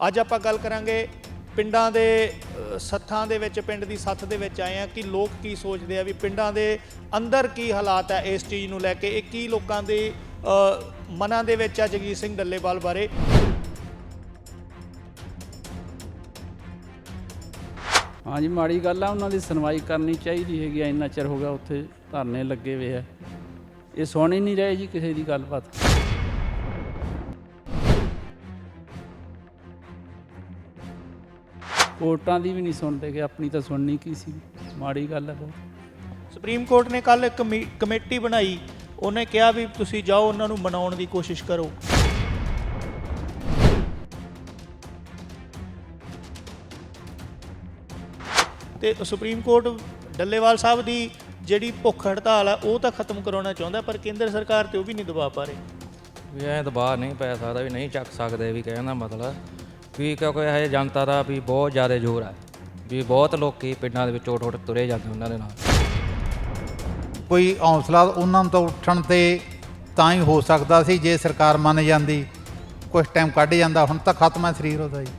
ਅੱਜ ਆਪਾਂ ਗੱਲ ਕਰਾਂਗੇ ਪਿੰਡਾਂ ਦੇ ਸੱਥਾਂ ਦੇ ਵਿੱਚ, ਪਿੰਡ ਦੀ ਸੱਥ ਦੇ ਵਿੱਚ ਆਏ ਆ ਕਿ ਲੋਕ ਕੀ ਸੋਚਦੇ ਆ ਵੀ ਪਿੰਡਾਂ ਦੇ ਅੰਦਰ ਕੀ ਹਾਲਾਤ ਹੈ ਇਸ ਚੀਜ਼ ਨੂੰ ਲੈ ਕੇ, ਇਹ ਕੀ ਲੋਕਾਂ ਦੇ ਮਨਾਂ ਦੇ ਵਿੱਚ ਆ ਜਗੀਰ ਸਿੰਘ ਡੱਲੇਵਾਲ ਬਾਰੇ। ਹਾਂਜੀ ਮਾੜੀ ਗੱਲ ਆ, ਉਹਨਾਂ ਦੀ ਸੁਣਵਾਈ ਕਰਨੀ ਚਾਹੀਦੀ ਹੈਗੀ ਆ, ਇੰਨਾ ਚਿਰ ਹੋ ਗਿਆ ਉੱਥੇ ਧਰਨੇ ਲੱਗੇ ਹੋਏ ਆ। ਇਹ ਸੁਣ ਹੀ ਨਹੀਂ ਰਹੇ ਜੀ ਕਿਸੇ ਦੀ ਗੱਲਬਾਤ। ਕੋਰਟਾਂ ਦੀ ਵੀ ਨਹੀਂ ਸੁਣਦੇ ਕਿ ਆਪਣੀ ਤਾਂ ਸੁਣਨੀ ਕੀ ਸੀ? ਮਾੜੀ ਗੱਲ ਹੈ ਬਹੁਤ। ਸੁਪਰੀਮ ਕੋਰਟ ਨੇ ਕੱਲ ਇੱਕ ਕਮੇ- ਕਮੇਟੀ ਬਣਾਈ। ਉਹਨੇ ਕਿਹਾ ਵੀ ਤੁਸੀਂ ਜਾਓ ਉਹਨਾਂ ਨੂੰ ਮਨਾਉਣ ਦੀ ਕੋਸ਼ਿਸ਼ ਕਰੋ। ਤੇ ਸੁਪਰੀਮ ਕੋਰਟ ਡੱਲੇਵਾਲ ਸਾਹਿਬ ਦੀ ਜਿਹੜੀ ਭੁੱਖ ਹੜਤਾਲ ਆ ਉਹ ਤਾਂ ਖਤਮ ਕਰਾਉਣਾ ਚਾਹੁੰਦਾ ਪਰ ਕੇਂਦਰ ਸਰਕਾਰ ਤੇ ਉਹ ਵੀ ਨਹੀਂ ਦਬਾ ਪਾ ਰਹੀ। ਵੀ ਐ ਦਬਾਅ ਨਹੀਂ ਪੈ ਸਕਦਾ ਵੀ ਨਹੀਂ ਚੱਕ ਸਕਦੇ ਵੀ ਕਹਿਣ ਦਾ ਮਤਲਬ ਵੀ ਕਿਉਂਕਿ ਇਹ ਜਨਤਾ ਦਾ ਵੀ ਬਹੁਤ ਜ਼ਿਆਦਾ ਜ਼ੋਰ ਹੈ ਵੀ ਬਹੁਤ ਲੋਕੀ ਪਿੰਡਾਂ ਦੇ ਵਿੱਚ ਉੱਠ ਉੱਠ ਤੁਰੇ ਜਾਂਦੇ ਉਹਨਾਂ ਦੇ ਨਾਲ। ਕੋਈ ਹੌਸਲਾ ਉਹਨਾਂ ਤੋਂ ਉੱਠਣ ਤੇ ਤਾਂ ਹੀ ਹੋ ਸਕਦਾ ਸੀ ਜੇ ਸਰਕਾਰ ਮੰਨ ਜਾਂਦੀ। ਕੁਝ ਟਾਈਮ ਕੱਢ ਜਾਂਦਾ ਹੁਣ ਤਾਂ ਖਤਮ ਹੈ ਸਰੀਰ ਉਹਦਾ ਜੀ।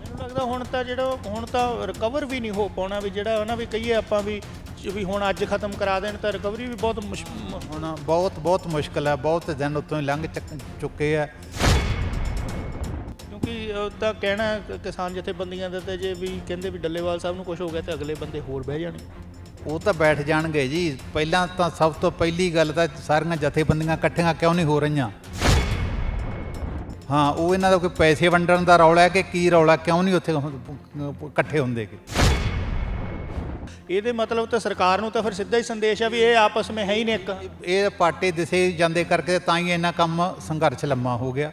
ਮੈਨੂੰ ਲੱਗਦਾ ਹੁਣ ਤਾਂ ਜਿਹੜਾ ਹੁਣ ਤਾਂ ਰਿਕਵਰ ਵੀ ਨਹੀਂ ਹੋ ਪਾਉਣਾ ਵੀ ਜਿਹੜਾ ਨਾ ਵੀ ਕਹੀਏ ਆਪਾਂ ਵੀ ਵੀ ਹੁਣ ਅੱਜ ਖਤਮ ਕਰਾ ਦੇਣ ਤਾਂ ਰਿਕਵਰੀ ਵੀ ਬਹੁਤ ਮੁਸ਼- ਮ- ਹੁਣ ਬਹੁਤ ਬਹੁਤ ਮੁਸ਼ਕਲ ਹੈ ਬਹੁਤ ਦਿਨ ਉੱਤੋਂ ਹੀ ਲੰਘ ਚੱਕ- ਚੁੱਕੇ ਆ। ਕਿਉਂਕਿ ਉਹ ਤਾਂ ਕਹਿਣਾ ਹੈ ਕਿ ਕਿਸਾਨ ਜਥੇਬੰਦੀਆਂ ਦੇ ਤੇ ਜੇ ਵੀ ਕਹਿੰਦੇ ਵੀ ਡੱਲੇਵਾਲ ਸਾਹਿਬ ਨੂੰ ਕੁਝ ਹੋ ਗਿਆ ਤੇ ਅਗਲੇ ਬੰਦੇ ਹੋਰ ਬਹਿ ਜਾਣੇ ਉਹ ਤਾਂ ਬੈਠ ਜਾਣਗੇ ਜੀ। ਪਹਿਲਾਂ ਤਾਂ ਸਭ ਤੋਂ ਪਹਿਲੀ ਗੱਲ ਤਾਂ ਸਾਰੀਆਂ ਜਥੇਬੰਦੀਆਂ ਇਕੱਠੀਆਂ ਕਿਉਂ ਨਹੀਂ ਹੋ ਰਹੀਆਂ? ਹਾਂ ਉਹ ਇਹਨਾਂ ਦਾ ਕੋਈ ਪੈਸੇ ਵੰਡਣ ਦਾ ਰੌਲਾ ਹੈ ਕਿ ਕੀ ਰੌਲਾ ਕਿਉਂ ਨਹੀਂ ਉੱਥੇ ਇਕੱਠੇ ਹੁੰਦੇਗੇ ਇਹਦੇ ਮਤਲਬ ਤਾਂ ਸਰਕਾਰ ਨੂੰ ਤਾਂ ਫਿਰ ਸਿੱਧਾ ਹੀ ਸੰਦੇਸ਼ ਆ ਵੀ ਇਹ ਆਪਸ ਵਿੱਚ ਹੈ ਹੀ ਨਹੀਂ ਇੱਕ। ਇਹ ਪਾਟੇ ਦਿਸੇ ਜਾਂਦੇ ਕਰਕੇ ਤਾਂ ਹੀ ਇੰਨਾ ਕੰਮ ਸੰਘਰਸ਼ ਲੰਮਾ ਹੋ ਗਿਆ।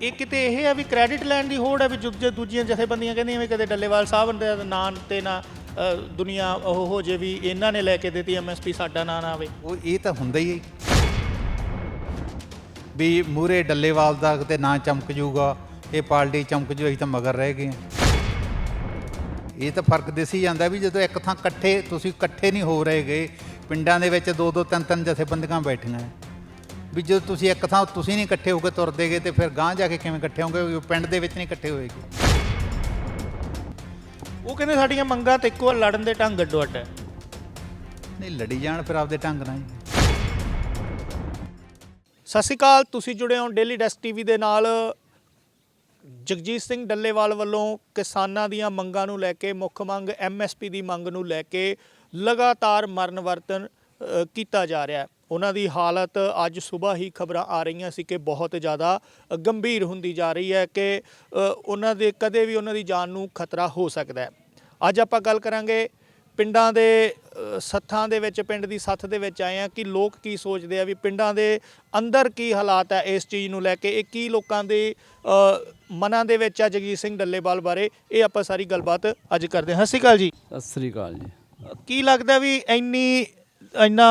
ਇਹ ਕਿਤੇ ਇਹ ਆ ਵੀ ਕ੍ਰੈਡਿਟ ਲੈਣ ਦੀ ਹੋੜ ਹੈ ਵੀ ਦੂਜੇ ਦੂਜੀਆਂ ਜਥੇਬੰਦੀਆਂ ਕਹਿੰਦੀਆਂ ਵੀ ਕਦੇ ਡੱਲੇਵਾਲ ਸਾਹਿਬ ਦੇ ਨਾਂ ਤੇ ਨਾ ਅ, ਦੁਨੀਆ ਉਹ ਹੋ ਜੇ ਵੀ ਇਹਨਾਂ ਨੇ ਲੈ ਕੇ ਦਿੱਤੀ ਐਮਐਸਪੀ ਸਾਡਾ ਨਾਂ ਨਾ ਆਵੇ ਉਹ ਇਹ ਤਾਂ ਹੁੰਦਾ ਹੀ ਹੈ ਵੀ ਮੂਰੇ ਡੱਲੇਵਾਲ ਦਾ ਕਿਤੇ ਨਾਂ ਚਮਕ ਜੂਗਾ ਇਹ ਪਾਰਟੀ ਚਮਕ ਜੂ ਅਸੀਂ ਤਾਂ ਮਗਰ ਰਹਿ ਗਏ ਹਾਂ। ਇਹ ਤਾਂ ਫ਼ਰਕ ਦਿਸੀ ਜਾਂਦਾ ਵੀ ਜਦੋਂ ਇੱਕ ਥਾਂ ਇਕੱਠੇ ਤੁਸੀਂ ਇਕੱਠੇ ਨਹੀਂ ਹੋ ਰਹੇ ਗਏ ਪਿੰਡਾਂ ਦੇ ਵਿੱਚ ਦੋ ਦੋ ਤਿੰਨ ਤਿੰਨ ਜਥੇਬੰਦੀਆਂ ਬੈਠੀਆਂ ਹੈ। ਵੀ ਜਦੋਂ ਤੁਸੀਂ ਇੱਕ ਥਾਂ ਤੁਸੀਂ ਨਹੀਂ ਇਕੱਠੇ ਹੋ ਕੇ ਤੁਰਦੇਗੇ ਤੇ ਫਿਰ ਗਾਂਹ ਜਾ ਕੇ ਕਿਵੇਂ ਇਕੱਠੇ ਹੋਗੇ? ਪਿੰਡ ਦੇ ਵਿੱਚ ਨਹੀਂ ਇਕੱਠੇ ਹੋਏਗੇ। ਉਹ ਕਹਿੰਦੇ ਸਾਡੀਆਂ ਮੰਗਾਂ ਤੇ ਇੱਕੋ ਵਾਰ ਲੜਨ ਦੇ ਢੰਗ ਅੱਡੋ ਅੱਡ ਹੈ। ਨਹੀਂ ਲੜੀ ਜਾਣ ਫਿਰ ਆਪਦੇ ਢੰਗ ਨਾਲ ਜੀ ਸਤਿ ਸ਼੍ਰੀ ਅਕਾਲ ਤੁਸੀਂ ਜੁੜੇ ਹੋ ਡੇਲੀ ਡੈਸਕ ਟੀਵੀ ਦੇ ਨਾਲ। ਜਗਜੀਤ ਸਿੰਘ ਡੱਲੇਵਾਲ ਵੱਲੋਂ ਕਿਸਾਨਾਂ ਦੀਆਂ ਮੰਗਾਂ ਨੂੰ ਲੈ ਕੇ ਮੁੱਖ ਮੰਗ ਐਮਐਸਪੀ ਦੀ ਮੰਗ ਨੂੰ ਲੈ ਕੇ ਲਗਾਤਾਰ ਮਰਨ ਵਰਤਨ ਅ, ਕੀਤਾ ਜਾ ਰਿਹਾ ਹੈ। ਉਹਨਾਂ ਦੀ ਹਾਲਤ ਅੱਜ ਸਵੇਰ ਹੀ ਖਬਰਾਂ ਆ ਰਹੀਆਂ ਸੀ ਕਿ ਬਹੁਤ ਜ਼ਿਆਦਾ ਗੰਭੀਰ ਹੁੰਦੀ ਜਾ ਰਹੀ ਹੈ ਕਿ ਉਹਨਾਂ ਦੇ ਕਦੇ ਵੀ ਉਹਨਾਂ ਦੀ ਜਾਨ ਨੂੰ ਖਤਰਾ ਹੋ ਸਕਦਾ ਹੈ। ਅੱਜ ਆਪਾਂ ਗੱਲ ਕਰਾਂਗੇ ਪਿੰਡਾਂ ਦੇ ਸੱਥਾਂ ਦੇ ਵਿੱਚ ਪਿੰਡ ਦੀ ਸੱਥ ਦੇ ਵਿੱਚ ਆਏ ਆ ਕਿ ਲੋਕ ਕੀ ਸੋਚਦੇ ਆ ਵੀ ਪਿੰਡਾਂ ਦੇ ਅੰਦਰ ਕੀ ਹਾਲਾਤ ਹੈ ਇਸ ਚੀਜ਼ ਨੂੰ ਲੈ ਕੇ ਇਹ ਕੀ ਲੋਕਾਂ ਦੇ ਮਨਾਂ ਦੇ ਵਿੱਚ ਆ ਜਗਜੀਤ ਸਿੰਘ ਡੱਲੇਵਾਲ ਬਾਰੇ ਇਹ ਆਪਾਂ ਸਾਰੀ ਗੱਲਬਾਤ ਅੱਜ ਕਰਦੇ ਹਾਂ। ਸਤਿ ਸ਼੍ਰੀ ਅਕਾਲ ਜੀ। ਸਤਿ ਸ੍ਰੀ ਅਕਾਲ ਜੀ। ਕੀ ਲੱਗਦਾ ਵੀ ਇੰਨੀ ਇੰਨਾ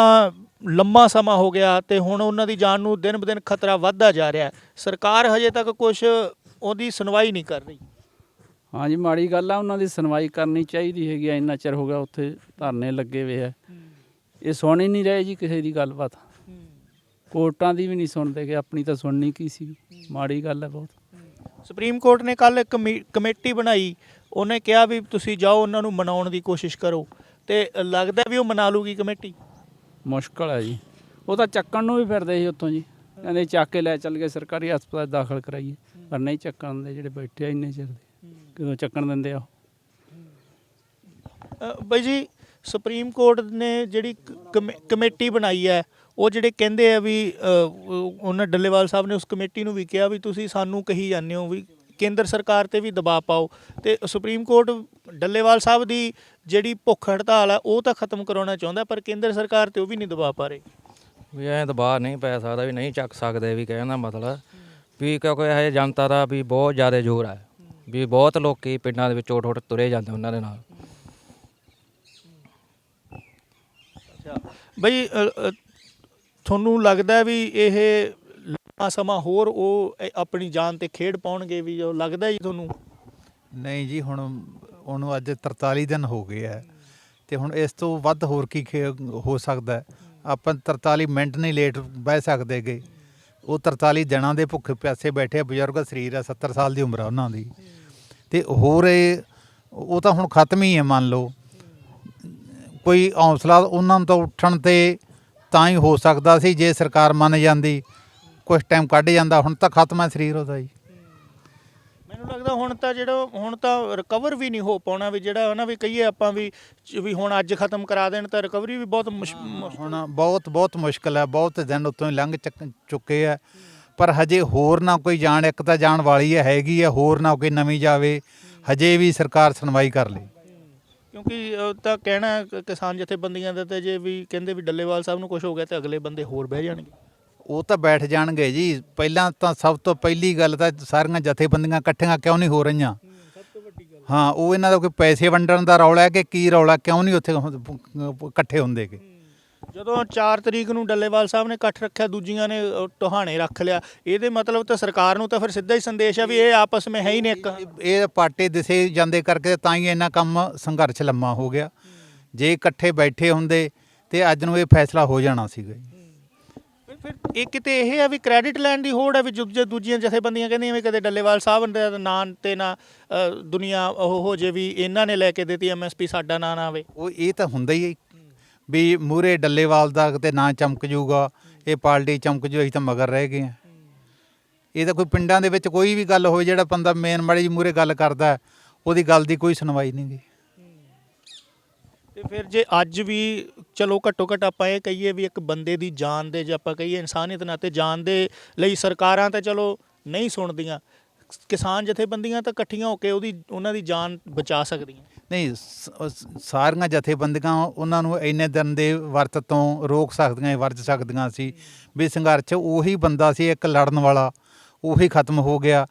ਲੰਮਾ ਸਮਾਂ ਹੋ ਗਿਆ ਤੇ ਹੁਣ ਉਹਨਾਂ ਦੀ ਜਾਨ ਨੂੰ ਦਿਨ ਬ ਦਿਨ ਖਤਰਾ ਵੱਧਦਾ ਜਾ ਰਿਹਾ ਹੈ। ਸਰਕਾਰ ਹਜੇ ਤੱਕ ਕੁਝ ਉਹਦੀ ਸੁਣਵਾਈ ਨਹੀਂ ਕਰ ਰਹੀ। ਹਾਂਜੀ ਮਾੜੀ ਗੱਲ ਆ ਉਹਨਾਂ ਦੀ ਸੁਣਵਾਈ ਕਰਨੀ ਚਾਹੀਦੀ ਹੈਗੀ ਆ ਇੰਨਾ ਚਿਰ ਹੋ ਗਿਆ ਉੱਥੇ ਧਰਨੇ ਲੱਗੇ ਹੋਏ ਆ। ਇਹ ਸੁਣ ਹੀ ਨਹੀਂ ਰਹੇ ਜੀ ਕਿਸੇ ਦੀ ਗੱਲਬਾਤ। ਕੋਰਟਾਂ ਦੀ ਵੀ ਨਹੀਂ ਸੁਣਦੇ ਕਿ ਆਪਣੀ ਤਾਂ ਸੁਣਨੀ ਕੀ ਸੀ। ਮਾੜੀ ਗੱਲ ਹੈ ਬਹੁਤ। ਸੁਪਰੀਮ ਕੋਰਟ ਨੇ ਕੱਲ ਇੱਕ ਕਮੇ- ਕਮੇਟੀ ਬਣਾਈ। ਉਹਨੇ ਕਿਹਾ ਵੀ ਤੁਸੀਂ ਜਾਓ ਉਹਨਾਂ ਨੂੰ ਮਨਾਉਣ ਦੀ ਕੋਸ਼ਿਸ਼ ਕਰੋ। ਤੇ ਲੱਗਦਾ ਵੀ ਉਹ ਮਨਾ ਲੂਗੀ ਕਮੇਟੀ। ਮੁਸ਼ਕਲ ਹੈ ਜੀ। ਉਹ ਤਾਂ ਚੱਕਣ ਨੂੰ ਵੀ ਫਿਰਦੇ ਸੀ ਉੱਥੋਂ ਜੀ। ਕਹਿੰਦੇ ਚੱਕ ਕੇ ਲੈ ਚੱਲ ਗਏ, ਸਰਕਾਰੀ ਹਸਪਤਾਲ ਦਾਖਲ ਕਰਾਈਏ। ਪਰ ਨਹੀਂ ਚੱਕਣ ਦੇ ਜਿਹੜੇ ਬੈਠੇ ਆ ਇੰਨੇ ਚਿਰ ਦੇ। ਕਦੋਂ ਚੱਕਣ ਦਿੰਦੇ ਆ ਉਹ? ਬਾਈ ਜੀ, ਸੁਪਰੀਮ ਕੋਰਟ ਨੇ ਜਿਹੜੀ ਕ- ਕਮੇ- ਕਮੇਟੀ ਬਣਾਈ ਹੈ, ਉਹ ਜਿਹੜੇ ਕਹਿੰਦੇ ਆ ਵੀ ਉਹਨਾਂ ਡੱਲੇਵਾਲ ਸਾਹਿਬ ਨੇ ਉਸ ਕਮੇਟੀ ਨੂੰ ਵੀ ਕਿਹਾ ਵੀ ਤੁਸੀਂ ਸਾਨੂੰ ਕਹੀ ਜਾਂਦੇ ਹੋ ਵੀ ਕੇਂਦਰ ਸਰਕਾਰ ਤੇ ਵੀ ਦਬਾਅ ਪਾਓ ਤੇ ਸੁਪਰੀਮ ਕੋਰਟ ਡੱਲੇਵਾਲ ਸਾਹਿਬ ਦੀ ਜਿਹੜੀ ਭੁੱਖ ਹੜਤਾਲ ਹੈ ਉਹ ਤਾਂ ਖਤਮ ਕਰਾਉਣਾ ਚਾਹੁੰਦਾ ਪਰ ਕੇਂਦਰ ਸਰਕਾਰ ਤੇ ਉਹ ਵੀ ਨਹੀਂ ਦਬਾਅ ਪਾ ਰਹੀ। ਵੀ ਐ ਦਬਾਅ ਨਹੀਂ ਪੈ ਸਕਦਾ ਵੀ ਨਹੀਂ ਚੱਕ ਸਕਦੇ ਵੀ ਕਹਿਣ ਦਾ ਮਤਲਬ ਵੀ ਕਿਉਂਕਿ ਇਹ ਜਨਤਾ ਦਾ ਵੀ ਬਹੁਤ ਜ਼ਿਆਦਾ ਜ਼ੋਰ ਹੈ। ਵੀ ਬਹੁਤ ਲੋਕੀ ਪਿੰਡਾਂ ਦੇ ਵਿੱਚ ਉੱਠ ਤੁਰੇ ਜਾਂਦੇ ਉਹਨਾਂ ਦੇ ਨਾਲ। ਬਈ ਅ, ਅ, ਤੁਹਾਨੂੰ ਲੱਗਦਾ ਵੀ ਇਹ ਲੰਮਾ ਸਮਾਂ ਹੋਰ ਉਹ ਇਹ ਆਪਣੀ ਜਾਨ ਤੇ ਖੇਡ ਪਾਉਣਗੇ ਵੀ ਜੋ ਲੱਗਦਾ ਜੀ ਤੁਹਾਨੂੰ? ਨਹੀਂ ਜੀ ਹੁਣ ਉਹਨੂੰ ਅੱਜ 43 ਦਿਨ ਹੋ ਗਏ ਆ ਤੇ ਹੁਣ ਇਸ ਤੋਂ ਵੱਧ ਹੋਰ ਕੀ ਖੇ- ਹੋ ਸਕਦਾ? ਹੈ? ਆਪਾਂ 43 ਮਿੰਟ ਨਹੀਂ ਲੇਟ ਬਹਿ ਸਕਦੇਗੇ ਉਹ 43 ਦਿਨਾਂ ਦੇ ਭੁੱਖੇ ਪਿਆਸੇ ਬੈਠੇ ਆ, ਬਜ਼ੁਰਗ ਸਰੀਰ ਆ 70 ਸਾਲ ਦੀ ਉਮਰ ਆ ਉਹਨਾਂ ਦੀ। ਤੇ ਹੋਰ ਇਹ ਉਹ ਤਾਂ ਹੁਣ ਖਤਮ ਹੀ ਹੈ ਮੰਨ ਲਓ। ਕੋਈ ਹੌਸਲਾ ਉਹਨਾਂ ਨੂੰ ਤਾਂ ਉੱਠਣ ਤੇ ਤਾਂ ਹੀ ਹੋ ਸਕਦਾ ਸੀ ਜੇ ਸਰਕਾਰ ਮੰਨ ਜਾਂਦੀ। ਕੁਝ ਟਾਈਮ ਕੱਢ ਜਾਂਦਾ ਹੁਣ ਤਾਂ ਖਤਮ ਹੈ ਸਰੀਰ ਉਹਦਾ ਜੀ। ਮੈਨੂੰ ਲੱਗਦਾ ਹੁਣ ਤਾਂ ਜਿਹੜਾ ਹੁਣ ਤਾਂ ਰਿਕਵਰ ਵੀ ਨਹੀਂ ਹੋ ਪਾਉਣਾ ਵੀ ਜਿਹੜਾ ਹਨਾ ਵੀ ਕਹੀਏ ਆਪਾਂ ਵੀ ਵੀ ਹੁਣ ਅੱਜ ਖਤਮ ਕਰਾ ਦੇਣ ਤਾਂ ਰਿਕਵਰੀ ਵੀ ਬਹੁਤ ਮੁਸ਼- ਮੁਸ਼- ਹੁਣ ਬਹੁਤ ਬਹੁਤ ਮੁਸ਼ਕਲ ਹੈ ਬਹੁਤ ਦਿਨ ਉਤੋਂ ਹੀ ਲੰਘ ਚੱਕ- ਚੁੱਕੇ ਆ। ਪਰ ਹਜੇ ਹੋਰ ਨਾ ਕੋਈ ਜਾਣ ਇੱਕ ਤਾਂ ਜਾਣ ਵਾਲੀ ਹੈ ਹੈਗੀ ਆ ਹੋਰ ਨਾ ਕੋਈ ਨਵੀਂ ਜਾਵੇ ਹਜੇ ਵੀ ਸਰਕਾਰ ਸੁਣਵਾਈ ਕਰ ਲੇ। ਕਿਉਂਕਿ ਉਹ ਤਾਂ ਕਹਿਣਾ ਕ- ਕਿਸਾਨ ਜਥੇਬੰਦੀਆਂ ਦਾ ਤੇ ਜੇ ਵੀ ਕਹਿੰਦੇ ਵੀ ਡੱਲੇਵਾਲ ਸਾਹਿਬ ਨੂੰ ਕੁਝ ਹੋ ਗਿਆ ਤੇ ਅਗਲੇ ਬੰਦੇ ਹੋਰ ਬਹਿ ਜਾਣਗੇ। ਉਹ ਤਾਂ ਬੈਠ ਜਾਣਗੇ ਜੀ। ਪਹਿਲਾਂ ਤਾਂ ਸਭ ਤੋਂ ਪਹਿਲੀ ਗੱਲ ਤਾਂ ਸਾਰੀਆਂ ਜਥੇਬੰਦੀਆਂ ਇਕੱਠੀਆਂ ਕਿਉਂ ਨਹੀਂ ਹੋ ਰਹੀਆਂ? ਹਾਂ ਉਹ ਇਹਨਾਂ ਦਾ ਕੋਈ ਪੈਸੇ ਵੰਡਣ ਦਾ ਰੌਲਾ ਹੈ ਕਿ ਕੀ ਰੌਲਾ? ਕਿਉਂ ਨਹੀਂ ਉੱਥੇ ਇਕੱਠੇ ਹੁੰਦੇਗੇ ਜਦੋਂ 4 ਤਰੀਕ ਨੂੰ ਡੱਲੇਵਾਲ ਸਾਹਿਬ ਨੇ ਇਕੱਠ ਰੱਖਿਆ ਦੂਜੀਆਂ ਨੇ ਟਹਾਣੇ ਰੱਖ ਲਿਆ। ਇਹਦੇ ਮਤਲਬ ਤਾਂ ਸਰਕਾਰ ਨੂੰ ਤਾਂ ਫਿਰ ਸਿੱਧਾ ਹੀ ਸੰਦੇਸ਼ ਆ ਵੀ ਇਹ ਆਪਸ ਵਿੱਚ ਹੈ ਹੀ ਨਹੀਂ ਇੱਕ। ਇਹ ਪਾਟੇ ਦਿਸੇ ਜਾਂਦੇ ਕਰਕੇ ਤਾਂ ਹੀ ਇੰਨਾ ਕੰਮ ਸੰਘਰਸ਼ ਲੰਮਾ ਹੋ ਗਿਆ। ਜੇ ਇਕੱਠੇ ਬੈਠੇ ਹੁੰਦੇ ਤੇ ਅੱਜ ਨੂੰ ਇਹ ਫੈਸਲਾ ਹੋ ਜਾਣਾ ਸੀਗਾ ਜੀ। ਫਿਰ- ਫਿਰ ਇਹ ਕਿਤੇ ਇਹ ਆ ਵੀ ਕ੍ਰੈਡਿਟ ਲੈਣ ਦੀ ਹੋੜ ਹੈ ਵੀ ਜੋ ਜੋ ਦੂਜੀਆਂ ਜਥੇਬੰਦੀਆਂ ਕਹਿੰਦੀਆਂ ਵੀ ਕਦੇ ਡੱਲੇਵਾਲ ਸਾਹਿਬ ਦਾ ਨਾਂ ਤੇ ਨਾ ਅ, ਦੁਨੀਆ ਉਹ ਹੋ ਜੇ ਵੀ ਇਹਨਾਂ ਨੇ ਲੈ ਕੇ ਦਿੱਤੀ ਐਮਐਸਪੀ ਸਾਡਾ ਨਾਂ ਨਾ ਆਵੇ। ਉਹ ਇਹ ਤਾਂ ਹੁੰਦਾ ਹੀ ਹੈ ਵੀ ਮੂਰੇ ਡੱਲੇਵਾਲ ਦਾ ਕਿਤੇ ਨਾਂ ਚਮਕ ਜੂਗਾ ਇਹ ਪਾਰਟੀ ਚਮਕ ਜੂ ਅਸੀਂ ਤਾਂ ਮਗਰ ਰਹਿ ਗਏ ਹਾਂ ਇਹ ਤਾਂ ਕੋਈ ਪਿੰਡਾਂ ਦੇ ਵਿੱਚ ਕੋਈ ਵੀ ਗੱਲ ਹੋਵੇ ਜਿਹੜਾ ਬੰਦਾ ਮੇਨ ਮਾੜੀ ਜੀ ਮੂਰੇ ਗੱਲ ਕਰਦਾ ਉਹਦੀ ਗੱਲ ਦੀ ਕੋਈ ਸੁਣਵਾਈ ਨਹੀਂ ਗੀ। ਤੇ ਫਿਰ ਜੇ ਅੱਜ ਵੀ ਚਲੋ ਘੱਟੋ ਘੱਟ ਆਪਾਂ ਇਹ ਕਹੀਏ ਵੀ ਇੱਕ ਬੰਦੇ ਦੀ ਜਾਨ ਦੇ ਜੇ ਆਪਾਂ ਕਹੀਏ ਇਨਸਾਨੀਅਤ ਨਾਤੇ ਜਾਨ ਦੇ ਲਈ ਸਰਕਾਰਾਂ ਤਾਂ ਚਲੋ ਨਹੀਂ ਸੁਣਦੀਆਂ, ਕਿਸਾਨ ਜਥੇਬੰਦੀਆਂ ਤਾਂ ਇਕੱਠੀਆਂ ਹੋ ਕੇ ਉਹਦੀ, ਉਹਨਾਂ ਦੀ ਜਾਨ ਬਚਾ ਸਕਦੀਆਂ। ਨਹੀਂ, ਸ- ਸ- ਸਾਰੀਆਂ ਜਥੇਬੰਦੀਆਂ ਉਹਨਾਂ ਨੂੰ ਇੰਨੇ ਦਿਨ ਦੇ ਵਰਤ ਤੋਂ ਰੋਕ ਸਕਦੀਆਂ ਵਰਜ ਸਕਦੀਆਂ ਸੀ ਵੀ ਸੰਘਰਸ਼ ਉਹੀ ਬੰਦਾ ਸੀ, ਇੱਕ ਲੜਨ ਵਾਲਾ, ਉਹੀ ਖਤਮ ਹੋ ਗਿਆ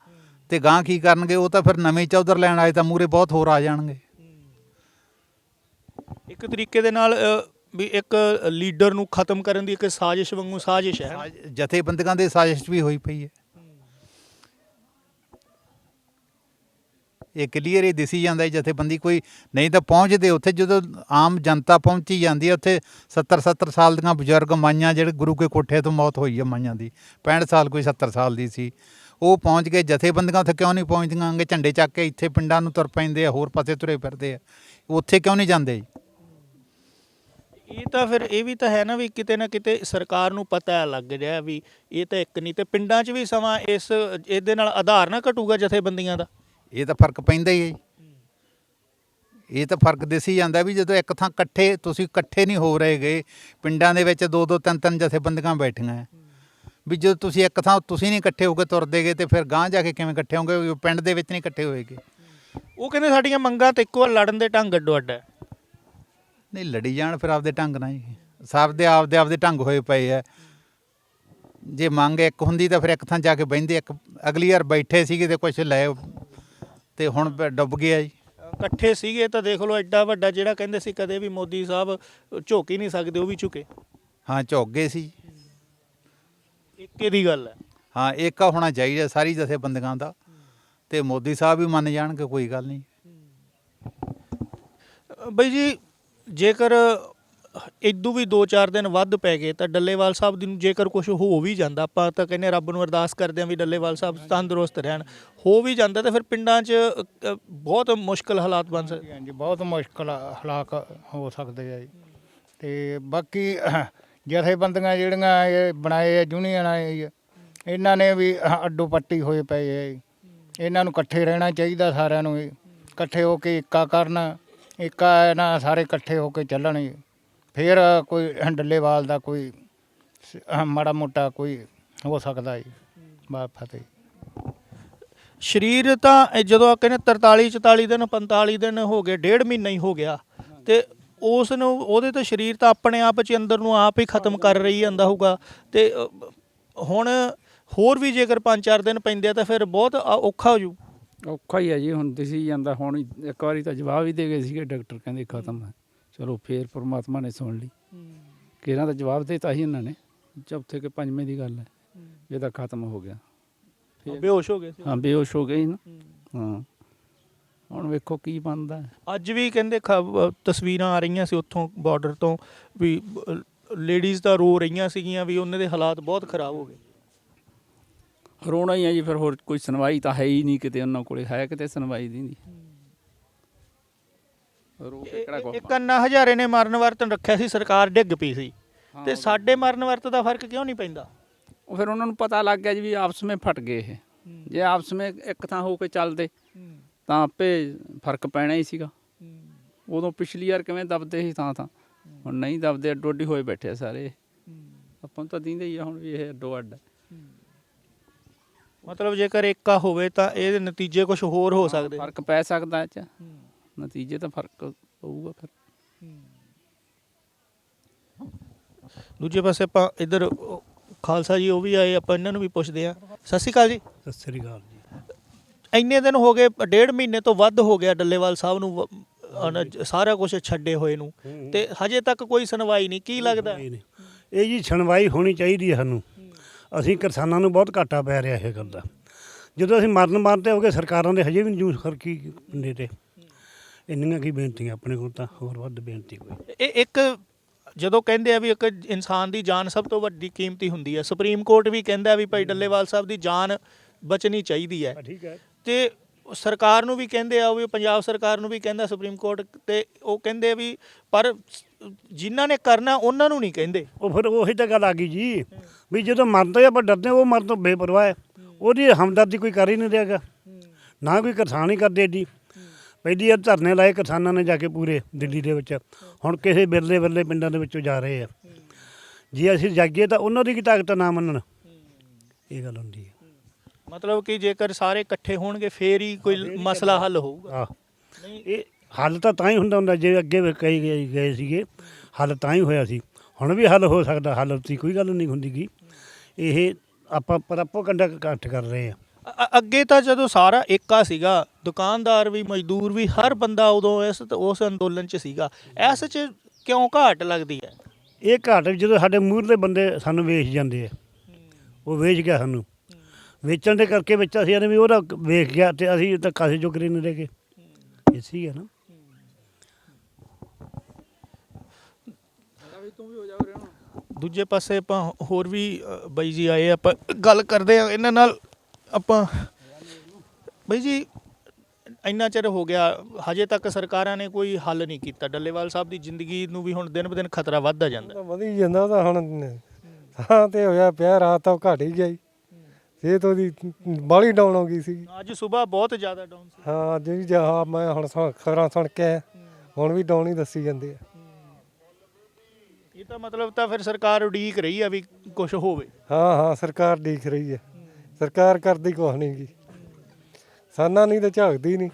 ਤੇ ਗਾਂ ਕੀ ਕਰਨਗੇ? ਉਹ ਤਾਂ ਫਿਰ ਨਵੇਂ ਚੌਧਰ ਲੈਣ ਆਏ ਤਾਂ ਮੂਰੇ ਬਹੁਤ ਹੋਰ ਆ ਜਾਣਗੇ। ਇੱਕ ਤਰੀਕੇ ਦੇ ਨਾਲ ਅ, ਵੀ ਇੱਕ ਲੀਡਰ ਨੂੰ ਖਤਮ ਕਰਨ ਦੀ ਇੱਕ ਸਾਜ਼ਿਸ਼ ਵਾਂਗੂ ਸਾਜ਼ਿਸ਼ ਹੈ। ਸਾਜ਼- ਜਥੇਬੰਦੀਆਂ ਦੇ ਸਾਜ਼ਿਸ਼ ਵੀ ਹੋਈ ਪਈ ਹੈ। ਇਹ ਕਲੀਅਰ ਹੀ ਦਿਸੀ ਜਾਂਦਾ ਹੈ ਜਥੇਬੰਦੀ ਕੋਈ ਨਹੀਂ ਤਾਂ ਪਹੁੰਚਦੇ ਉੱਥੇ ਜਦੋਂ ਆਮ ਜਨਤਾ ਪਹੁੰਚੀ ਜਾਂਦੀ ਹੈ ਉੱਥੇ 70 70 ਸਾਲ ਦੀਆਂ ਬਜ਼ੁਰਗ ਮਾਈਆਂ ਜਿਹੜੇ ਗੁਰੂ ਕੇ ਕੋਠੇ ਤੋਂ ਮੌਤ ਹੋਈ ਹੈ ਮਾਈਆਂ ਦੀ 65 ਸਾਲ ਕੋਈ 70 ਸਾਲ ਦੀ ਸੀ। ਉਹ ਪਹੁੰਚ ਗਏ ਜਥੇਬੰਦੀਆਂ ਉੱਥੇ ਕਿਉਂ ਨਹੀਂ ਪਹੁੰਚਦੀਆਂ? ਅੰਗੇ ਝੰਡੇ ਚੱਕ ਕੇ ਇੱਥੇ ਪਿੰਡਾਂ ਨੂੰ ਤੁਰ ਪੈਂਦੇ ਆ ਹੋਰ ਪਾਸੇ ਤੁਰੇ ਫਿਰਦੇ ਆ। ਉੱਥੇ ਕਿਉਂ ਨਹੀਂ ਜਾਂਦੇ? ਜੀ ਇਹ ਤਾਂ ਫਿਰ ਇਹ ਵੀ ਤਾਂ ਹੈ ਨਾ ਵੀ ਕਿਤੇ ਨਾ ਕਿਤੇ ਸਰਕਾਰ ਨੂੰ ਪਤਾ ਲੱਗ ਰਿਹਾ ਵੀ ਇਹ ਤਾਂ ਇੱਕ ਨਹੀਂ ਤੇ ਪਿੰਡਾਂ 'ਚ ਵੀ ਸਮਾਂ ਇਸ ਇਹਦੇ ਨਾਲ ਆਧਾਰ ਨਾ ਘਟੂਗਾ ਜਥੇਬੰਦੀਆਂ ਦਾ। ਇਹ ਤਾਂ ਫ਼ਰਕ ਪੈਂਦਾ ਹੀ ਹੈ ਜੀ। ਇਹ ਤਾਂ ਫ਼ਰਕ ਦਿਸੀ ਜਾਂਦਾ ਵੀ ਜਦੋਂ ਇੱਕ ਥਾਂ ਇਕੱਠੇ ਤੁਸੀਂ ਇਕੱਠੇ ਨਹੀਂ ਹੋ ਰਹੇਗੇ ਪਿੰਡਾਂ ਦੇ ਵਿੱਚ ਦੋ ਦੋ ਤਿੰਨ ਤਿੰਨ ਜਥੇਬੰਦੀਆਂ ਬੈਠੀਆਂ ਹੈ। ਵੀ ਜਦੋਂ ਤੁਸੀਂ ਇੱਕ ਥਾਂ ਤੁਸੀਂ ਨਹੀਂ ਇਕੱਠੇ ਹੋ ਕੇ ਤੁਰਦੇਗੇ ਤੇ ਫਿਰ ਗਾਂਹ ਜਾ ਕੇ ਕਿਵੇਂ ਇਕੱਠੇ ਹੋਗੇ ਪਿੰਡ ਦੇ ਵਿੱਚ ਨਹੀਂ ਇਕੱਠੇ ਹੋਏਗੇ। ਉਹ ਕਹਿੰਦੇ ਸਾਡੀਆਂ ਮੰਗਾਂ ਤੇ ਇੱਕੋ ਵਾਰ ਲੜਨ ਦੇ ਢੰਗ ਅੱਡੋ ਅੱਡ ਹੈ। ਨਹੀਂ ਲੜੀ ਜਾਣ ਫਿਰ ਆਪਦੇ ਢੰਗ ਨਾਲ ਜੀ ਸਭ ਦੇ ਆਪਦੇ ਆਪਦੇ ਢੰਗ ਹੋਏ ਪਏ ਆ। ਜੇ ਮੰਗ ਇੱਕ ਹੁੰਦੀ ਤਾਂ ਫਿਰ ਇੱਕ ਥਾਂ ਜਾ ਕੇ ਬਹਿੰਦੇ। ਇੱਕ ਅਗਲੀ ਵਾਰ ਬੈਠੇ ਸੀਗੇ ਤੇ ਕੁਝ ਲੈ ਤੇ ਹੁਣ ਡੁੱਬ ਗਿਆ ਜੀ। ਇਕੱਠੇ ਸੀਗੇ ਤਾਂ ਦੇਖ ਲਓ ਐਡਾ ਵੱਡਾ ਜਿਹੜਾ ਕਹਿੰਦੇ ਸੀ ਕਦੇ ਵੀ ਮੋਦੀ ਸਾਹਿਬ ਝੁਕ ਹੀ ਨਹੀਂ ਸਕਦੇ ਉਹ ਵੀ ਝੁਕੇ। ਹਾਂ ਝੁੱਕ ਗਏ ਸੀ। ਇੱਕੇ ਦੀ ਗੱਲ ਹੈ। ਹਾਂ ਏਕਾ ਹੋਣਾ ਚਾਹੀਦਾ ਸਾਰੀ ਜਥੇਬੰਦੀਆਂ ਦਾ। ਤੇ ਮੋਦੀ ਸਾਹਿਬ ਵੀ ਮੰਨ ਜਾਣਗੇ ਕੋਈ ਗੱਲ ਨਹੀਂ। ਬਈ ਜੀ ਜੇਕਰ ਇਦੋਂ ਵੀ 2-4 ਦਿਨ ਵੱਧ ਪੈ ਗਏ ਤਾਂ ਡੱਲੇਵਾਲ ਸਾਹਿਬ ਦੀ ਨੂੰ ਜੇਕਰ ਕੁਝ ਹੋ ਵੀ ਜਾਂਦਾ ਆਪਾਂ ਤਾਂ ਕਹਿੰਦੇ ਰੱਬ ਨੂੰ ਅਰਦਾਸ ਕਰਦੇ ਆਂ ਵੀ ਡੱਲੇਵਾਲ ਸਾਹਿਬ ਤੰਦਰੁਸਤ ਰਹਿਣ ਹੋ ਵੀ ਜਾਂਦਾ ਤਾਂ ਫਿਰ ਪਿੰਡਾਂ 'ਚ ਅ, ਬਹੁਤ ਮੁਸ਼ਕਲ ਹਾਲਾਤ ਬਣ ਸਕਦੇ ਹਾਂਜੀ ਬਹੁਤ ਮੁਸ਼ਕਲ ਹਾਲਾਕ ਹੋ ਸਕਦੇ ਆ ਜੀ ਤੇ ਬਾਕੀ ਜਥੇਬੰਦੀਆਂ ਜਿਹੜੀਆਂ ਇਹ ਬਣਾਏ ਆ ਯੂਨੀਅਨਾਂ ਇਹ ਇਹਨਾਂ ਨੇ ਵੀ ਅੱਡੋ ਪੱਟੀ ਹੋਏ ਪਏ ਆ ਜੀ। ਇਹਨਾਂ ਨੂੰ ਇਕੱਠੇ ਰਹਿਣਾ ਚਾਹੀਦਾ ਸਾਰਿਆਂ ਨੂੰ ਜੀ। ਇਕੱਠੇ ਹੋ ਕੇ ਇੱਕਾ ਕਰਨ ਇੱਕ ਏਕਾ ਨਾ ਸਾਰੇ ਇਕੱਠੇ ਹੋ ਕੇ ਚੱਲਣ ਜੀ। ਫਿਰ ਕੋਈ ਡੱਲੇਵਾਲ ਦਾ ਕੋਈ ਸ- ਮਾੜਾ ਮੋਟਾ ਕੋਈ ਹੋ ਸਕਦਾ ਜੀ ਬਾ ਫਤਿਹ ਸਰੀਰ ਤਾਂ ਇਹ ਜਦੋਂ ਕਹਿੰਦੇ 43 44 ਦਿਨ 45 ਦਿਨ ਹੋ ਗਏ ਡੇਢ ਮਹੀਨਾ ਹੀ ਹੋ ਗਿਆ। ਤੇ ਉਸ ਨੂੰ ਉਹਦੇ ਤਾਂ ਸਰੀਰ ਤਾਂ ਆਪਣੇ ਆਪ ਚ ਅੰਦਰ ਨੂੰ ਆਪ ਹੀ ਖਤਮ ਕਰ ਰਹੀ ਜਾਂਦਾ ਹੋਊਗਾ। ਤੇ ਅ, ਹੁਣ ਹੋਰ ਵੀ ਜੇਕਰ 5-4 ਦਿਨ ਪੈਂਦੇ ਆ ਤਾਂ ਫਿਰ ਬਹੁਤ ਔ- ਔਖਾ ਹੋ ਜੂ। ਔਖਾ ਹੀ ਹੈ ਜੀ ਹੁਣ ਦਿਸੀ ਜਾਂਦਾ ਹੁਣ ਹੀ- ਇੱਕ ਵਾਰੀ ਤਾਂ ਜਵਾਬ ਹੀ ਦੇ ਗਏ ਸੀਗੇ ਡਾਕਟਰ ਕਹਿੰਦੇ ਖਤਮ ਹੈ। ਚਲੋ ਫੇਰ ਪ੍ਰਮਾਤਮਾ ਨੇ ਸੁਣ ਲਈ। ਕਿਹਨਾਂ ਦਾ ਜਵਾਬ ਦੇਤਾ ਸੀ ਇਹਨਾਂ ਨੇ? ਚੌਥੇ ਕੇ ਪੰਜਵੇਂ ਦੀ ਗੱਲ ਹੈ। ਇਹ ਤਾਂ ਖਤਮ ਹੋ ਗਿਆ। ਫਿਰ- ਬੇਹੋਸ਼ ਹੋ ਗਏ ਸੀ। ਹਾਂ ਬੇਹੋਸ਼ ਹੋ ਗਏ ਨਾ। ਹਾਂ। ਹੁਣ ਵੇਖੋ ਕੀ ਬਣਦਾ ਹੈ। ਅੱਜ ਵੀ ਕਹਿੰਦੇ ਖ- ਤਸਵੀਰਾਂ ਆ ਰਹੀਆਂ ਸੀ ਉੱਥੋਂ ਬਾਰਡਰ ਤੋਂ ਵੀ ਲੇਡੀਜ਼ ਤਾਂ ਰੋ ਰਹੀਆਂ ਸੀਗੀਆਂ ਵੀ ਉਹਨਾਂ ਦੇ ਹਾਲਾਤ ਬਹੁਤ ਖਰਾਬ ਹੋ ਗਏ। ਰੋਣਾ ਹੀ ਆ ਜੀ ਫਿਰ ਹੋਰ ਕੋਈ ਸੁਣਵਾਈ ਤਾਂ ਹੈ ਹੀ ਨਹੀਂ ਕਿਤੇ ਉਹਨਾਂ ਕੋਲੇ ਹੈ ਕਿਤੇ ਸੁਣਵਾਈ ਦੀ ਨਹੀਂ। ਰੋ ਕੇ ਕਿਹੜਾ ਕੁਛ ਇੱਕ ਅੰਨਾ ਹਜ਼ਾਰੇ ਨੇ ਮਰਨ ਵਰਤਨ ਰੱਖਿਆ ਸੀ ਸਰਕਾਰ ਡਿੱਗ ਪਈ ਸੀ। ਤੇ ਸਾਡੇ ਮਰਨ ਵਰਤ ਦਾ ਫ਼ਰਕ ਕਿਉਂ ਨਹੀਂ ਪੈਂਦਾ? ਉਹ ਫਿਰ ਉਹਨਾਂ ਨੂੰ ਪਤਾ ਲੱਗ ਗਿਆ ਜੀ ਵੀ ਆਪਸ ਵਿੱਚ ਫਟ ਗਏ ਇਹ। ਜੇ ਆਪਸ ਵਿੱਚ ਇੱਕ ਥਾਂ ਹੋ ਕੇ ਚੱਲਦੇ ਤਾਂ ਆਪੇ ਫ਼ਰਕ ਪੈਣਾ ਹੀ ਸੀਗਾ। ਉਦੋਂ ਪਿਛਲੀ ਵਾਰ ਕਿਵੇਂ ਦਬਦੇ ਸੀ ਥਾਂ ਥਾਂ ਹੁਣ ਨਹੀਂ ਦਬਦੇ ਅੱਡੋ ਅੱਡੀ ਹੋਏ ਬੈਠੇ ਆ ਸਾਰੇ। ਆਪਾਂ ਨੂੰ ਤਾਂ ਦਿੰਦੇ ਹੀ ਆ ਹੁਣ ਵੀ ਇਹ ਅੱਡੋ ਅੱਡ ਹੈ। ਮਤਲਬ ਜੇਕਰ ਏਕਾ ਹੋਵੇ ਤਾਂ ਇਹਦੇ ਨਤੀਜੇ ਕੁਝ ਹੋਰ ਹੋ ਸਕਦੇ ਫ਼ਰਕ ਪੈ ਸਕਦਾ ਇਹ ਚ। ਨਤੀਜੇ ਤਾਂ ਫ਼ਰਕ ਪਊਗਾ ਫਿਰ। ਦੂਜੇ ਪਾਸੇ ਆਪਾਂ ਇੱਧਰ ਉਹ ਖਾਲਸਾ ਜੀ ਉਹ ਵੀ ਆਏ ਆਪਾਂ ਇਹਨਾਂ ਨੂੰ ਵੀ ਪੁੱਛਦੇ ਆ ਸਤਿ ਸ਼੍ਰੀ ਅਕਾਲ ਜੀ। ਸਤਿ ਸ੍ਰੀ ਅਕਾਲ ਜੀ। ਇੰਨੇ ਦਿਨ ਹੋ ਗਏ ਡੇਢ ਮਹੀਨੇ ਤੋਂ ਵੱਧ ਹੋ ਗਿਆ ਡੱਲੇਵਾਲ ਸਾਹਿਬ ਨੂੰ ਵ- ਅਨ- ਸਾਰਾ ਕੁਝ ਛੱਡੇ ਹੋਏ ਨੂੰ। ਤੇ ਹਜੇ ਤੱਕ ਕੋਈ ਸੁਣਵਾਈ ਨਹੀਂ ਕੀ ਲੱਗਦਾ। ਇਹ ਜੀ ਸੁਣਵਾਈ ਹੋਣੀ ਚਾਹੀਦੀ ਹੈ ਸਾਨੂੰ। ਅਸੀਂ ਕਿਸਾਨਾਂ ਨੂੰ ਬਹੁਤ ਘਾਟਾ ਪੈ ਰਿਹਾ ਇਹ ਗੱਲ ਦਾ। ਜਦੋਂ ਅਸੀਂ ਮਰਨ ਮਾਰਦੇ ਹੋ ਗਏ ਸਰਕਾਰਾਂ ਦੇ ਹਜੇ ਵੀ ਜੂਸ ਖਰਕੀ ਪਿੰਡੇ ਤੇ। ਇੰਨੀਆਂ ਕੀ ਬੇਨਤੀਆਂ ਆਪਣੇ ਕੋਲ ਤਾਂ ਹੋਰ ਵੱਧ ਬੇਨਤੀ ਕੋਈ। ਇਹ ਇੱਕ ਜਦੋਂ ਕਹਿੰਦੇ ਆ ਵੀ ਇੱਕ ਇਨਸਾਨ ਦੀ ਜਾਨ ਸਭ ਤੋਂ ਵੱਡੀ ਕੀਮਤੀ ਹੁੰਦੀ ਹੈ ਸੁਪਰੀਮ ਕੋਰਟ ਵੀ ਕਹਿੰਦਾ ਵੀ ਭਾਈ ਡੱਲੇਵਾਲ ਸਾਹਿਬ ਦੀ ਜਾਨ ਬਚਣੀ ਚਾਹੀਦੀ ਹੈ। ਠੀਕ ਹੈ। ਤੇ ਸਰਕਾਰ ਨੂੰ ਵੀ ਕਹਿੰਦੇ ਆ ਵੀ ਪੰਜਾਬ ਸਰਕਾਰ ਨੂੰ ਵੀ ਕਹਿੰਦਾ, ਸੁਪਰੀਮ ਕੋਰਟ ਤੇ ਉਹ ਕਹਿੰਦੇ ਵੀ, ਪਰ ਜਿਨ੍ਹਾਂ ਨੇ ਕਰਨਾ, ਉਹਨਾਂ ਨੂੰ ਨਹੀਂ ਕਹਿੰਦੇ। ਉਹ ਫਿਰ ਉਹੀ ਤਾਂ ਗੱਲ ਆ ਗਈ ਜੀ, ਵੀ ਜਦੋਂ ਮਰਦੇ ਆਪਾਂ ਡਰਦੇ ਉਹ ਮਰਨ ਤੋਂ ਬੇਪਰਵਾਹ ਹੈ ਉਹਦੀ ਹਮਦਰਦੀ ਕੋਈ ਕਰ ਹੀ ਨਹੀਂ ਰਿਹਾਗਾ ਨਾ ਕੋਈ ਕਿਸਾਨ ਹੀ ਕਰਦੇ ਏਡੀ। ਪਹਿਲੀ ਇਹ ਧਰਨੇ ਲਾਏ ਕਿਸਾਨਾਂ ਨੇ ਜਾ ਕੇ ਪੂਰੇ ਦਿੱਲੀ ਦੇ ਵਿੱਚ। ਹੁਣ ਕਿਸੇ ਬਿਰਲੇ ਬਿਰਲੇ ਪਿੰਡਾਂ ਦੇ ਵਿੱਚੋਂ ਜਾ ਰਹੇ ਆ। ਜੇ ਅਸੀਂ ਜਾਗੀਏ ਤਾਂ ਉਹਨਾਂ ਦੀ ਕੀ ਤਾਕਤ ਨਾ ਮੰਨਣ? ਇਹ ਗੱਲ ਹੁੰਦੀ ਹੈ ਮਤਲਬ ਕਿ ਜੇਕਰ ਸਾਰੇ ਇਕੱਠੇ ਹੋਣਗੇ ਫੇਰ ਹੀ ਕੋਈ ਮਸਲਾ ਹੱਲ ਹੋਊਗਾ। ਆਹ। ਇਹ ਹੱਲ ਤਾਂ ਤਾਂ ਹੀ ਹੁੰਦਾ ਹੁੰਦਾ ਜੇ ਅੱਗੇ ਵੀ ਕਈ ਗਏ ਗਏ ਸੀਗੇ ਹੱਲ ਤਾਂ ਹੀ ਹੋਇਆ ਸੀ। ਹੁਣ ਵੀ ਹੱਲ ਹੋ ਸਕਦਾ ਹੱਲ ਦੀ ਕੋਈ ਗੱਲ ਨਹੀਂ ਹੁੰਦੀਗੀ ਇਹ ਆਪਾਂ ਪਰਪੋ ਕੰਡਾ ਇਕੱਠ ਕਰ ਰਹੇ ਆ। ਅ- ਅ- ਅੱਗੇ ਤਾਂ ਜਦੋਂ ਸਾਰਾ ਏਕਾ ਸੀਗਾ ਦੁਕਾਨਦਾਰ ਵੀ ਮਜ਼ਦੂਰ ਵੀ ਹਰ ਬੰਦਾ ਉਦੋਂ ਇਸ ਉਸ ਅੰਦੋਲਨ 'ਚ ਸੀਗਾ। ਐਸ 'ਚ ਕਿਉਂ ਘਾਟ ਲੱਗਦੀ ਹੈ? ਇਹ ਘਾਟ ਜਦੋਂ ਸਾਡੇ ਮੂਹਰਲੇ ਬੰਦੇ ਸਾਨੂੰ ਵੇਚ ਜਾਂਦੇ ਆ। ਉਹ ਵੇਚ ਗਿਆ ਸਾਨੂੰ। ਵੇਚਣ ਦੇ ਕਰਕੇ ਵਿੱਚ ਅਸੀਂ ਨੇ ਵੀ ਉਹਦਾ ਵੇਚ ਗਿਆ ਤੇ ਅਸੀਂ ਤਾਂ ਕਾਸੇ ਜੋਗਰੇ ਨਹੀਂ ਰਹਿ ਇਸੀ ਹੈ ਨਾ। ਦੂਜੇ ਪਾਸੇ ਆਪਾਂ ਹੋਰ ਵੀ ਬਾਈ ਜੀ ਆਏ ਆਪਾਂ ਗੱਲ ਕਰਦੇ ਆ ਇਹਨਾਂ ਨਾਲ ਆਪਾਂ ਬਾਈ ਜੀ ਇੰਨਾ ਚਿਰ ਹੋ ਗਿਆ ਹਜੇ ਤੱਕ ਸਰਕਾਰਾਂ ਨੇ ਕੋਈ ਹੱਲ ਨਹੀਂ ਕੀਤਾ। ਡੱਲੇਵਾਲ ਸਾਹਿਬ ਦੀ ਜ਼ਿੰਦਗੀ ਨੂੰ ਵੀ ਹੁਣ ਦਿਨ ਬ ਦਿਨ ਖਤਰਾ ਵੱਧਦਾ ਜਾਂਦਾ। ਵਧੀ ਜਾਂਦਾ ਉਹ ਤਾਂ ਹੁਣ ਹਾਂ ਤੇ ਹੋਇਆ ਪਿਆ ਰਾਤ ਤਾਂ ਘਟ ਹੀ ਜੀ ਸਿਹਤ ਉਹਦੀ ਬਾਲੀ ਡਾਊਨ ਹੋ ਗਈ ਸੀ। ਅੱਜ ਸਵੇਰ ਬਹੁਤ ਜ਼ਿਆਦਾ ਡਾਊਨ ਸੀ। ਹਾਂ ਅੱਜ ਵੀ ਜਾ ਮੈਂ ਹੁਣ ਖਬਰਾਂ ਸੁਣ ਕੇ ਆਇਆ। ਹੁਣ ਵੀ ਡਾਊਨ ਹੀ ਦੱਸੀ ਜਾਂਦੇ ਆ। ਇਹ ਤਾਂ ਮਤਲਬ ਤਾਂ ਫਿਰ ਸਰਕਾਰ ਉਡੀਕ ਰਹੀ ਆ ਵੀ ਕੁਝ ਹੋਵੇ। ਹਾਂ ਹਾਂ ਸਰਕਾਰ ਦੇਖ ਰਹੀ ਹੈ। ਸਰਕਾਰ ਕਰਦੀ ਕੁਛ ਨਹੀਂ ਗੀ। ਸਾਨਾ ਨਹੀਂ ਤਾਂ ਝਾਕਦੀ ਨਹੀਂ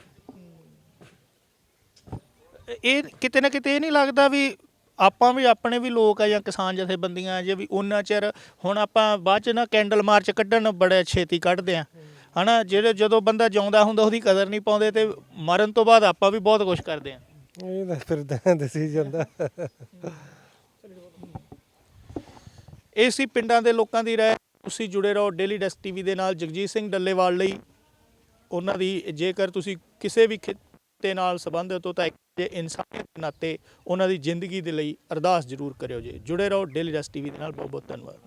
ਇਹ ਕਿਤੇ ਨਾ ਕਿਤੇ ਇਹ ਨਹੀਂ ਲੱਗਦਾ ਵੀ ਆਪਾਂ ਵੀ ਆਪਣੇ ਵੀ ਲੋਕ ਆ ਜਾਂ ਕਿਸਾਨ ਜਥੇਬੰਦੀਆਂ ਜੇ ਵੀ ਉਹਨਾਂ ਚਿਰ ਹੁਣ ਆਪਾਂ ਬਾਅਦ ਚ ਨਾ ਕੈਂਡਲ ਮਾਰਚ ਕੱਢਣ ਬੜੇ ਛੇਤੀ ਕੱਢਦੇ ਆ। ਹਨਾ ਜਿਹੜੇ ਜਦੋਂ ਬੰਦਾ ਜਿਉਂਦਾ ਹੁੰਦਾ ਉਹਦੀ ਕਦਰ ਨਹੀਂ ਪਾਉਂਦੇ ਤੇ ਮਰਨ ਤੋਂ ਬਾਅਦ ਆਪਾਂ ਵੀ ਬਹੁਤ ਕੁਝ ਕਰਦੇ ਆ। ਇਹ ਤਾਂ ਫਿਰ ਦੱਸੀ ਜਾਂਦਾ। ਇਹ ਸੀ ਪਿੰਡਾਂ ਦੇ ਲੋਕਾਂ ਦੀ ਰਾਏ ਤੁਸੀਂ ਜੁੜੇ ਰਹੋ ਡੇਲੀ ਡੈਸਕ ਟੀਵੀ ਦੇ ਨਾਲ ਜਗਜੀਤ ਸਿੰਘ ਡੱਲੇਵਾਲ ਲਈ। ਉਹਨਾਂ ਦੀ ਜੇਕਰ ਤੁਸੀਂ ਕਿਸੇ ਵੀ ਖਿੱਤੇ ਨਾਲ ਸੰਬੰਧਿਤ ਹੋ ਤਾਂ ਇੱਕ ਇਨਸਾਨੀਅਤ ਦੇ ਨਾਤੇ ਉਹਨਾਂ ਦੀ ਜ਼ਿੰਦਗੀ ਦੇ ਲਈ ਅਰਦਾਸ ਜ਼ਰੂਰ ਕਰਿਓ ਜੀ। ਜੁੜੇ ਰਹੋ ਡੇਲੀ ਡੈਸਕ ਟੀਵੀ ਦੇ ਨਾਲ। ਬਹੁਤ ਬਹੁਤ ਧੰਨਵਾਦ।